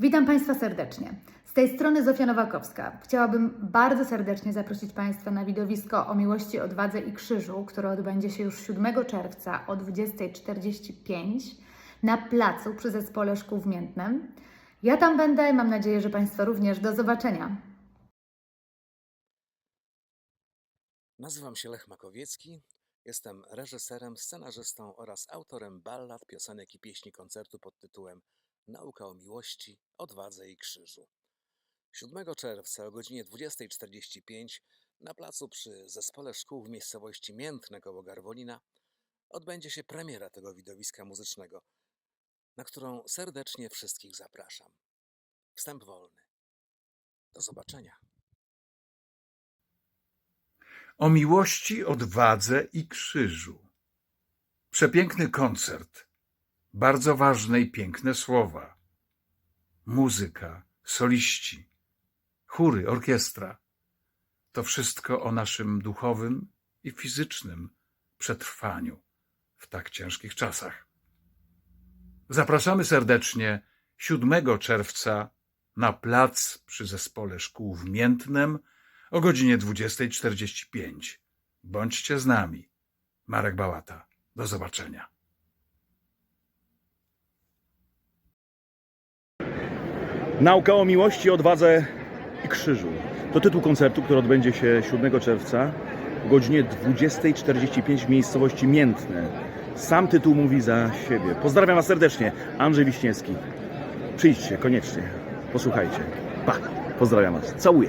Witam Państwa serdecznie. Z tej strony Zofia Nowakowska. Chciałabym bardzo serdecznie zaprosić Państwa na widowisko o miłości, odwadze i krzyżu, które odbędzie się już 7 czerwca o 20.45 na placu przy Zespole Szkół w Miętnem. Ja tam będę mam nadzieję, że Państwo również. Do zobaczenia. Nazywam się Lech Makowiecki, jestem reżyserem, scenarzystą oraz autorem ballad, piosenek i pieśni koncertu pod tytułem Nauka o miłości, odwadze i krzyżu. 7 czerwca o godzinie 20.45 na placu przy Zespole Szkół w miejscowości Miętne koło Garwolina odbędzie się premiera tego widowiska muzycznego, na którą serdecznie wszystkich zapraszam. Wstęp wolny. Do zobaczenia. o miłości, odwadze i krzyżu. Przepiękny koncert, bardzo ważne i piękne słowa. Muzyka, soliści, chóry, orkiestra. To wszystko o naszym duchowym i fizycznym przetrwaniu w tak ciężkich czasach. Zapraszamy serdecznie 7 czerwca na plac przy Zespole Szkół w Miętnem o godzinie 20.45. Bądźcie z nami. Marek Bałata. Do zobaczenia. Nauka o miłości, odwadze i krzyżu. To tytuł koncertu, który odbędzie się 7 czerwca o godzinie 20.45 w miejscowości Miętne. Sam tytuł mówi za siebie. Pozdrawiam Was serdecznie. Andrzej Wiśniewski. Przyjdźcie koniecznie. Posłuchajcie. Pa. Pozdrawiam Was. Całuję.